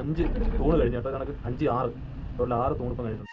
അഞ്ച് തൂണ് കഴിഞ്ഞു കേട്ടോ കണക്ക് അഞ്ച് ആറ്. ടോട്ടൽ ആറ് തൂണിപ്പം കഴിഞ്ഞിട്ടുണ്ട്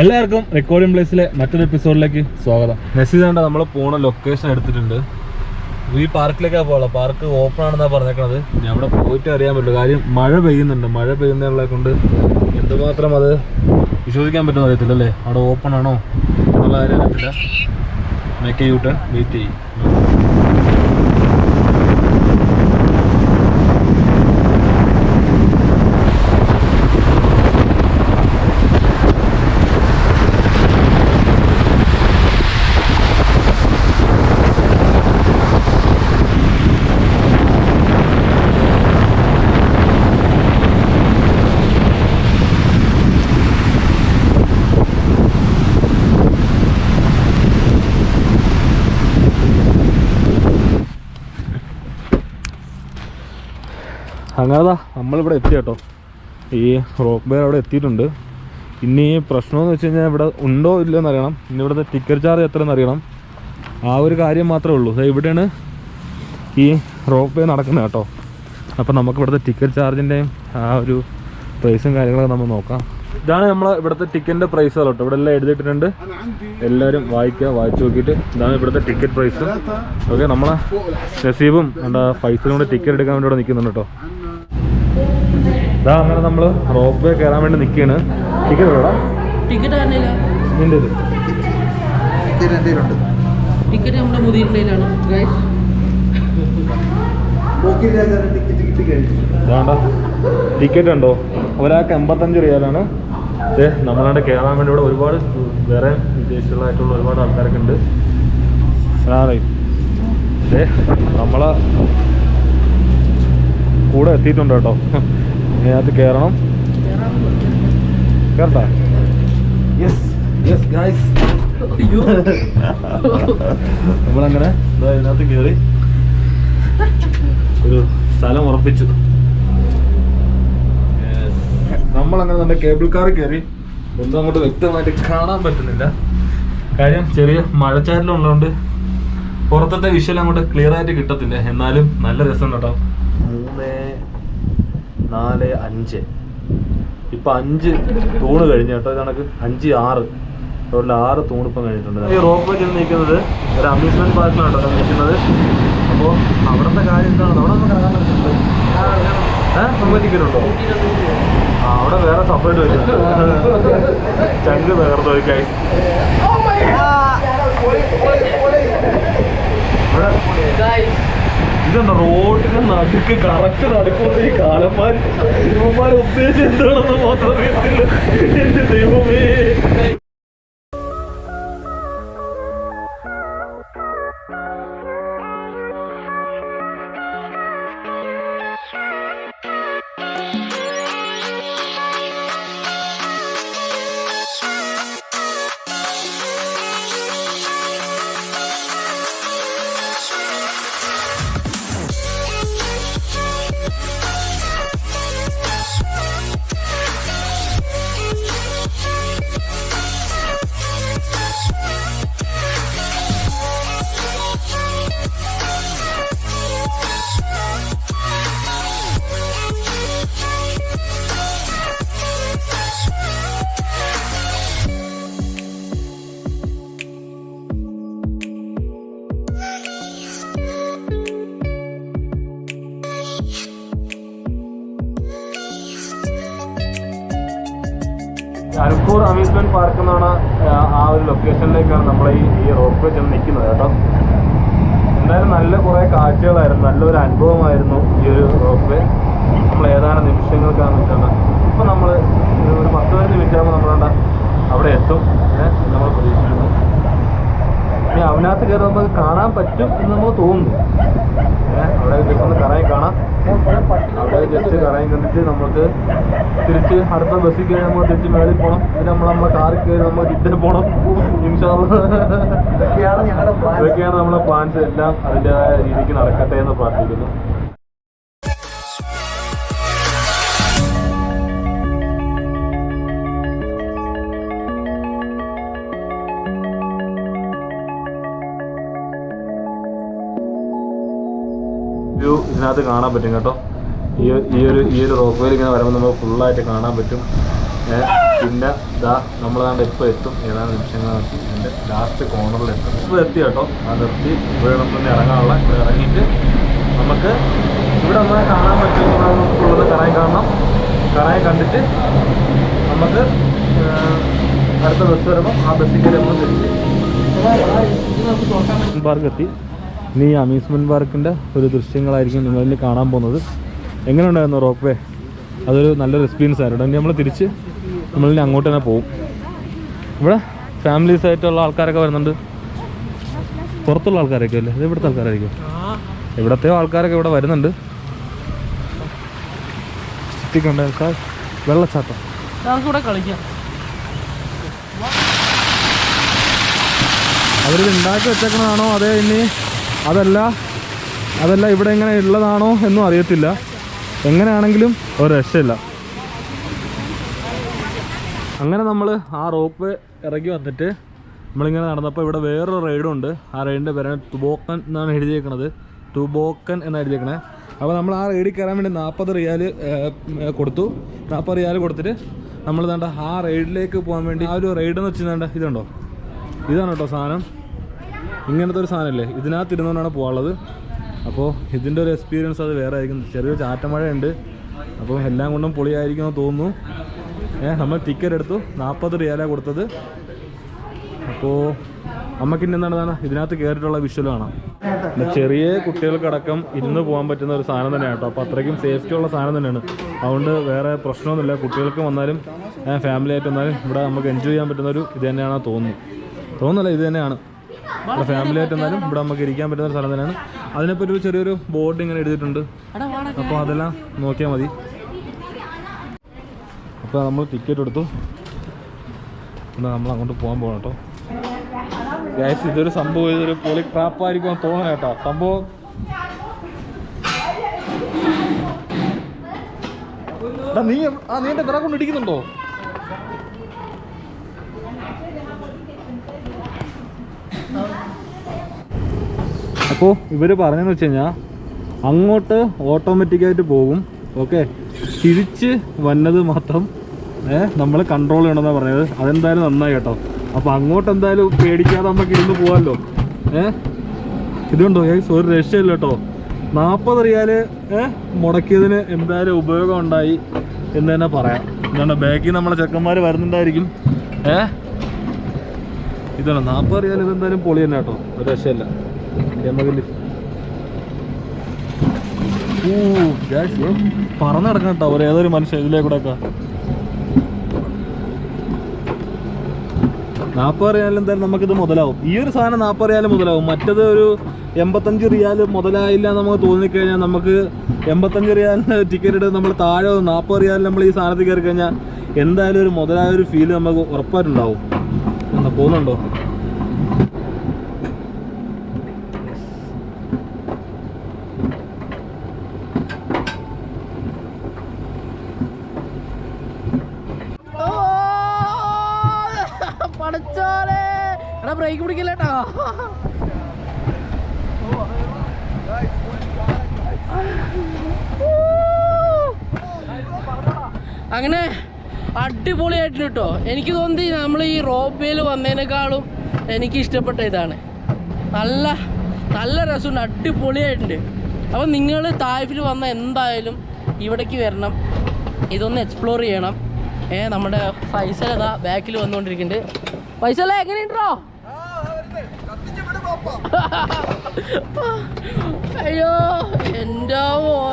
എല്ലാവർക്കും റെക്കോർഡിംഗ് പ്ലേസിലെ മറ്റൊരു എപ്പിസോഡിലേക്ക് സ്വാഗതം. മെസ്സേജ് കണ്ട നമ്മൾ പോണ ലൊക്കേഷൻ എടുത്തിട്ടുണ്ട്. ഈ പാർക്കിലേക്കാണ് പോകാം പാർക്ക് ഓപ്പൺ ആണെന്നാണ് പറഞ്ഞേക്കണത്. ഞാൻ അവിടെ പോയിട്ട് അറിയാൻ പറ്റുള്ളൂ. കാര്യം മഴ പെയ്യുന്നുണ്ട്. മഴ പെയ്യുന്നതിനെ കൊണ്ട് എന്തുമാത്രം അത് വിശ്വസിക്കാൻ പറ്റുമെന്ന് അറിയത്തില്ല അല്ലേ? അവിടെ ഓപ്പൺ ആണോ? എന്നുള്ള കാര്യം അറിയത്തില്ല. make a U-turn V3 അങ്ങനെതാ നമ്മളിവിടെ എത്തി കേട്ടോ. ഈ റോക്ക് ബെയർ അവിടെ എത്തിയിട്ടുണ്ട്. ഇനി പ്രശ്നമെന്ന് വെച്ച് കഴിഞ്ഞാൽ ഇവിടെ ഉണ്ടോ ഇല്ലയോ എന്നറിയണം ഇനി ഇവിടുത്തെ ടിക്കറ്റ് ചാർജ് എത്ര എന്നറിയണം ആ ഒരു കാര്യം മാത്രമേ ഉള്ളൂ. ഇവിടെയാണ് ഈ റോപ്പ് വേ നടക്കുന്നത് കേട്ടോ. അപ്പോൾ നമുക്ക് ഇവിടുത്തെ ടിക്കറ്റ് ചാർജിന്റെയും ആ ഒരു പ്രൈസും കാര്യങ്ങളൊക്കെ നമ്മൾ നോക്കാം. ഇതാണ് നമ്മൾ ഇവിടുത്തെ ടിക്കറ്റിന്റെ പ്രൈസ് കേട്ടോ. ഇവിടെ എല്ലാം എഴുതിയിട്ടുണ്ട് എല്ലാവരും വായിക്കുക വായിച്ചു നോക്കിയിട്ട് ഇതാണ് ഇവിടുത്തെ ടിക്കറ്റ് പ്രൈസ് ഓക്കെ നമ്മളെ നസീബും എന്താ ഫൈസലും കൂടെ ടിക്കറ്റ് എടുക്കാൻ വേണ്ടി ഇവിടെ നിൽക്കുന്നുണ്ട് കേട്ടോ. ഇതാ അങ്ങനെ നമ്മൾ റോപ്പ് വേ കയറാൻ വേണ്ടി നിൽക്കുകയാണ് ടിക്കറ്റ് എവിടെടാ ടിക്കറ്റ് നിന്റെ ടിക്കറ്റ് നമ്മുടെ ടിക്കറ്റ് ഉണ്ടോ? ഒരാൾക്ക് എൺപത്തഞ്ച് റിയാലാണ്. ഏ നമ്മളവിടെ കയറാൻ വേണ്ടി ഇവിടെ ഒരുപാട് വേറെ വിദേശികളായിട്ടുള്ള ഒരുപാട് ആൾക്കാരൊക്കെ ഉണ്ട്. ഏ നമ്മളെ കൂടെ എത്തിയിട്ടുണ്ട് കേട്ടോ. ഇതിനകത്ത് കയറണം കേറട്ടാ യെസ് യെസ് ഗായ്സ് നമ്മളങ്ങനെ ഇതാ ഇതിനകത്ത് കയറി ഒരു സ്ഥലം ഉറപ്പിച്ചു. നമ്മളങ്ങനെ നമ്മുടെ കേബിൾ കാർ കയറി ഒന്നും അങ്ങോട്ട് വ്യക്തമായിട്ട് കാണാൻ പറ്റുന്നില്ല. കാര്യം ചെറിയ മഴച്ചാരലുള്ളതുകൊണ്ട് പുറത്തത്തെ വിഷ്വൽ അങ്ങോട്ട് ക്ലിയർ ആയിട്ട് കിട്ടത്തില്ല. എന്നാലും നല്ല രസം കേട്ടോ. മൂന്ന് നാല് അഞ്ച്. ഇപ്പൊ അഞ്ച് തൂണ് കഴിഞ്ഞു കേട്ടോ കണക്ക്. അഞ്ച് ആറ്. ടോട്ടൽ ആറ് തൂണിപ്പം കഴിഞ്ഞിട്ടുണ്ട്. ഈ റോപ്പ് ചെന്ന് നിൽക്കുന്നത് ഒരു അമ്യൂസ്മെന്റ് പാർക്കിലാണ് കേട്ടോ നിൽക്കുന്നത്. അപ്പോൾ അവിടുത്തെ കാര്യം എന്താണ്? അവിടെ നമുക്ക് ഇറങ്ങാൻ പറ്റുന്നുണ്ട് ഏഹ് അവിടെ വേറെ സെപ്പറേറ്റ് വെച്ചിട്ടുണ്ട്. ചങ്ക് തകർന്നു വയ്ക്കായി ഇതുണ്ടോ നടുക്ക് കറക്റ്റ് നടക്കുന്ന ഈ കാലന്മാർ ഇവന്മാർ ഉദ്ദേശിച്ച് എന്താണെന്ന് മാത്രമേ എന്റെ ദൈവമേ. അരക്കൂർ അമ്യൂസ്മെന്റ് പാർക്ക് എന്നാണ് ആ- ഒരു ലൊക്കേഷനിലേക്കാണ് നമ്മൾ ഈ ഈ റോപ്പ് വേ ചെന്ന് നിൽക്കുന്നത് കേട്ടോ. എന്തായാലും നല്ല കുറേ കാഴ്ചകളായിരുന്നു നല്ലൊരു അനുഭവമായിരുന്നു ഈ ഒരു റോപ്പ് വേ. നമ്മൾ ഏതാനും നിമിഷങ്ങൾക്കാന്ന് വെച്ചാൽ ഇപ്പം നമ്മൾ ഒരു പത്ത് പതിനഞ്ച് മിനിറ്റ് ആകുമ്പോൾ നമ്മളവിടെ അവിടെ എത്തും. നമ്മൾ പ്രതീക്ഷിക്കുന്നു. ഇനി അവനകത്ത് കയറി നമുക്ക് കാണാൻ പറ്റും എന്ന് നമുക്ക് തോന്നുന്നു. അവിടെ ജസ്റ്റ് കാണാം. അവിടെ ജസ്റ്റ് കറങ്ങി കണ്ടിട്ട് നമുക്ക് തിരിച്ച് അടുത്ത ബസ്സിൽ കയറി നമ്മൾ തിരിച്ച് മേളിൽ പോകണം പിന്നെ നമ്മൾ നമ്മളെ കാറിൽ കയറി നമ്മൾ ജിദ്ദയിൽ പോകണം. ഇതൊക്കെയാണ് നമ്മളെ പ്ലാൻസ് എല്ലാം അതിന്റെതായ രീതിക്ക് നടക്കട്ടെ എന്ന് പ്രാർത്ഥിക്കുന്നു. ഇതിനകത്ത് കാണാൻ പറ്റും കേട്ടോ. ഈ ഒരു ഈ ഒരു റോക്ക് വേയിൽ ഇങ്ങനെ വരുമ്പോൾ നമുക്ക് ഫുള്ളായിട്ട് കാണാൻ പറ്റും. പിന്നെ ഇതാ നമ്മളാണ്ട് ഇപ്പോൾ എത്തും. ഏതാനും നിമിഷങ്ങൾ നോക്കി ഇതിന്റെ ലാസ്റ്റ് കോർണറിൽ എത്തും. ഇപ്പോൾ എത്തി കേട്ടോ. ആ നിർത്തി ഇവിടെ നമുക്കൊന്ന് ഇറങ്ങാനുള്ള. ഇവിടെ ഇറങ്ങിയിട്ട് നമുക്ക് ഇവിടെ നമ്മളെ കാണാൻ പറ്റും. പറ്റുന്നത് കറായി കാണണം. കറായി കണ്ടിട്ട് നമുക്ക് അടുത്ത ബസ് വരുമ്പോൾ ആ ബസ്സിൽ നമ്മൾ തിരിച്ച്. പാർക്ക് എത്തി. ഇനി അമ്യൂസ്മെന്റ് പാർക്കിന്റെ ഒരു ദൃശ്യങ്ങളായിരിക്കും നിങ്ങളിൽ കാണാൻ പോകുന്നത്. എങ്ങനെ ഉണ്ടായിരുന്നു റോപ്പ് വേ അതൊരു നല്ലൊരു എക്സ്പീരിയൻസ് ആയിരുന്നു. ഇനി നമ്മൾ തിരിച്ച് നമ്മളിനി അങ്ങോട്ട് തന്നെ പോകും ഇവിടെ ഫാമിലീസ് ആയിട്ടുള്ള ആൾക്കാരൊക്കെ വരുന്നുണ്ട്. പുറത്തുള്ള ആൾക്കാരൊക്കെ അല്ലേ? ഇത് ഇവിടുത്തെ ആൾക്കാരായിരിക്കും. ഇവിടത്തെയോ ആൾക്കാരൊക്കെ ഇവിടെ വരുന്നുണ്ട്. ചുറ്റിക്കണ്ട ആൾക്കാർ. വെള്ളച്ചാട്ടം. കളിക്കാം. അവരിത് ഉണ്ടാക്കി വെച്ചേക്കുന്നതാണോ അതേ ഇനി അതല്ല അതല്ല ഇവിടെ എങ്ങനെ ഉള്ളതാണോ എന്നും അറിയത്തില്ല. എങ്ങനെയാണെങ്കിലും ഒരു രക്ഷയില്ല. അങ്ങനെ നമ്മൾ ആ റോപ്പ് ഇറങ്ങി വന്നിട്ട് നമ്മളിങ്ങനെ നടന്നപ്പോൾ ഇവിടെ വേറൊരു റൈഡും ഉണ്ട് ആ റൈഡിന്റെ പേരാണ് തുബോക്കൻ എന്നാണ് എഴുതിയേക്കണത്. തുബോക്കൻ എന്നാണ് എഴുതിയേക്കണേ. അപ്പോൾ നമ്മൾ ആ റൈഡിൽ കയറാൻ വേണ്ടി നാൽപ്പത് റിയാൽ കൊടുത്തു. നാൽപ്പത് റിയാൽ കൊടുത്തിട്ട് നമ്മൾ വേണ്ട ആ റൈഡിലേക്ക് പോകാൻ വേണ്ടി ആ ഒരു റൈഡ് എന്ന് വെച്ചാൽ ഇതുണ്ടോ? ഇതാണ് കേട്ടോ സാധനം. ഇങ്ങനത്തെ ഒരു സാധനമല്ലേ ഇതിനകത്ത് ഇരുന്നുകൊണ്ടാണ് പോകാനുള്ളത്. അപ്പോൾ ഇതിന്റെ ഒരു എക്സ്പീരിയൻസ് അത് വേറെ ആയിരിക്കും ചെറിയൊരു ചാറ്റമഴയുണ്ട്. അപ്പോൾ എല്ലാം കൊണ്ടും പൊളിയായിരിക്കുമെന്ന് തോന്നുന്നു. ഏ നമ്മൾ ടിക്കറ്റ് എടുത്തു. നാൽപ്പത് റിയാലാണ് കൊടുത്തത്. അപ്പോൾ നമുക്കിനി എന്താണ് ഇതിനകത്ത് കയറിയിട്ടുള്ള വിഷ്വൽ കാണാം. ചെറിയ കുട്ടികൾക്കടക്കം ഇരുന്ന് പോകാൻ പറ്റുന്ന ഒരു സാധനം തന്നെയാണ് കേട്ടോ. അപ്പോൾ അത്രയ്ക്കും സേഫ്റ്റി ഉള്ള സാധനം തന്നെയാണ്. അതുകൊണ്ട് വേറെ പ്രശ്നമൊന്നുമില്ല. കുട്ടികൾക്ക് വന്നാലും ഫാമിലി ആയിട്ട് വന്നാലും ഇവിടെ നമുക്ക് എൻജോയ് ചെയ്യാൻ പറ്റുന്ന ഒരു ഇത് തന്നെയാണ് തോന്നുന്നു. തോന്നുന്നല്ല ഇത് തന്നെയാണ്. ഇവിടെ ഫാമിലി ആയിട്ട് എന്നാലും ഇവിടെ നമുക്ക് ഇരിക്കാൻ പറ്റുന്ന ഒരു സ്ഥലം തന്നെയാണ്. അതിനെപ്പറ്റി ഒരു ചെറിയൊരു ബോർഡ് ഇങ്ങനെ എഴുതിയിട്ടുണ്ട്. അപ്പോൾ അതെല്ലാം നോക്കിയാൽ മതി. അപ്പോൾ നമ്മൾ ടിക്കറ്റ് എടുത്തു. എന്നാൽ നമ്മൾ അങ്ങോട്ട് പോകാൻ പോകണം കേട്ടോ. ഇതൊരു സംഭവം ഇതൊരു പൊളി ട്രാപ്പായിരിക്കും തോന്നണം കേട്ടോ. സംഭവം നീ ആ നീ എന്റെ വിറ കൊണ്ട് അപ്പോൾ ഇവർ പറഞ്ഞതെന്ന് വെച്ച് കഴിഞ്ഞാൽ അങ്ങോട്ട് ഓട്ടോമാറ്റിക്കായിട്ട് പോകും. ഓക്കെ തിരിച്ച് വന്നത് മാത്രം നമ്മൾ കൺട്രോൾ ചെയ്യണമെന്നാണ് പറഞ്ഞത് അതെന്തായാലും നന്നായി കേട്ടോ. അപ്പോൾ അങ്ങോട്ട് എന്തായാലും പേടിക്കാതെ നമുക്ക് ഇരുന്ന് പോകാമല്ലോ ഏ? ഇതുണ്ടോ? ഏകദേശം ഒരു രക്ഷയില്ല കേട്ടോ. നാൽപ്പത് റിയാൽ ഏ മുടക്കിയതിന് എന്തായാലും ഉപയോഗം ഉണ്ടായി എന്ന് തന്നെ പറയാം. എന്താണ് ബാക്കിൽ നമ്മളെ ചെക്കന്മാർ വരുന്നുണ്ടായിരിക്കും. ഏ? ഇതാണ് നാൽപ്പത് റിയാൽ ഇതെന്തായാലും പൊളി തന്നെ കേട്ടോ. ഒരു രക്ഷയില്ല. പറന്ന് കിടക്കണം കേട്ടോ ഒരു ഏതൊരു മനുഷ്യൻ ഇതിലേ കൂടെ നാൽപ്പത് റിയാലും എന്തായാലും നമുക്കിത് മുതലാവും. ഈ ഒരു സാധനം നാൽപ്പത് റിയാലും മുതലാവും. മറ്റത് ഒരു എൺപത്തഞ്ച് റിയാൽ മുതലായില്ല നമുക്ക് തോന്നിക്കഴിഞ്ഞാൽ നമുക്ക് എൺപത്തഞ്ച് റിയാലിന് ടിക്കറ്റ് എടുത്ത് നമ്മൾ താഴെ നാൽപ്പത് റിയാലിൽ നമ്മൾ ഈ സാധനത്തിൽ കയറി കഴിഞ്ഞാൽ എന്തായാലും ഒരു മുതലായ ഒരു ഫീൽ നമുക്ക് ഉറപ്പായിട്ടുണ്ടാവും. എന്നാൽ പോകുന്നുണ്ടോ? എടാ ബ്രേക്ക് പിടിക്കില്ലേട്ടാ? അങ്ങനെ അടിപൊളിയായിട്ടുണ്ട് കേട്ടോ. എനിക്ക് തോന്നി നമ്മൾ ഈ റോപ്പ് വേയിൽ വന്നതിനേക്കാളും എനിക്ക് ഇഷ്ടപ്പെട്ട ഇതാണ്. നല്ല നല്ല രസമുണ്ട് അടിപൊളിയായിട്ടുണ്ട്. അപ്പം നിങ്ങൾ തായ്ഫിൽ വന്ന എന്തായാലും ഇവിടേക്ക് വരണം. ഇതൊന്ന് എക്സ്പ്ലോർ ചെയ്യണം. ഏ നമ്മുടെ ഫൈസൽ അതാ ബാക്കിൽ വന്നുകൊണ്ടിരിക്കുന്നുണ്ട്. ഫൈസല എങ്ങനെയുണ്ടോ? Ayo, enda mo.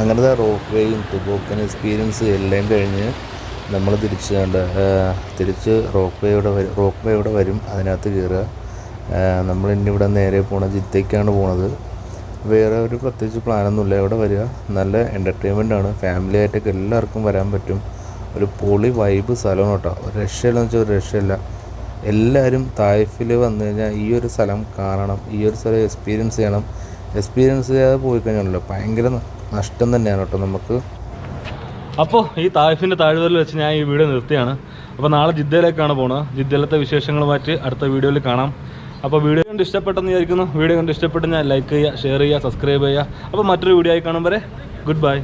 അങ്ങനത്തെ റോപ്പ് വേയും ടുബോക്കൻ എക്സ്പീരിയൻസ് എല്ലാം കഴിഞ്ഞ് നമ്മൾ തിരിച്ച് കണ്ട തിരിച്ച് റോപ്പ് ഇവിടെ വരും റോപ്പ് ഇവിടെ വരും അതിനകത്ത് കയറുക. നമ്മൾ ഇനി ഇവിടെ നേരെ പോണത് ജിത്തേക്കാണ് പോണത്. വേറെ ഒരു പ്രത്യേകിച്ച് പ്ലാനൊന്നുമില്ല ഇവിടെ വരിക. നല്ല എന്റർടൈൻമെന്റ് ആണ് ഫാമിലി ആയിട്ടൊക്കെ എല്ലാവർക്കും വരാൻ പറ്റും. ഒരു പൊളി വൈബ് സ്ഥലമാണ് കേട്ടോ. ഒരു രക്ഷയില്ലെന്ന് വെച്ചാൽ ഒരു രക്ഷയില്ല. എല്ലാവരും തായ്ഫിൽ വന്നു കഴിഞ്ഞാൽ ഈ ഒരു സ്ഥലം കാണണം ഈ ഒരു സ്ഥലം എക്സ്പീരിയൻസ് ചെയ്യണം. എക്സ്പീരിയൻസ് ചെയ്യാതെ പോയി കഴിഞ്ഞാലല്ലോ ഭയങ്കര നഷ്ടം തന്നെയാണ് കേട്ടോ നമുക്ക്. അപ്പോൾ ഈ താഴ്ഫിന്റെ താഴ്വരയിൽ വെച്ച് ഞാൻ ഈ വീഡിയോ നിർത്തിയാണ്. അപ്പോൾ നാളെ ജിദ്ദയിലേക്കാണ് പോണത്. ജിദ്ദയിലത്തെ മാറ്റി അടുത്ത വീഡിയോയിൽ കാണാം. അപ്പോൾ വീഡിയോ കണ്ട് ഇഷ്ടപ്പെട്ടെന്ന് വിചാരിക്കുന്നു. വീഡിയോ കണ്ട് ഇഷ്ടപ്പെട്ട് ഞാൻ ലൈക്ക് ചെയ്യുക ഷെയർ ചെയ്യുക സബ്സ്ക്രൈബ് ചെയ്യുക. അപ്പോൾ മറ്റൊരു വീഡിയോ ആയി കാണും വരെ ഗുഡ് ബൈ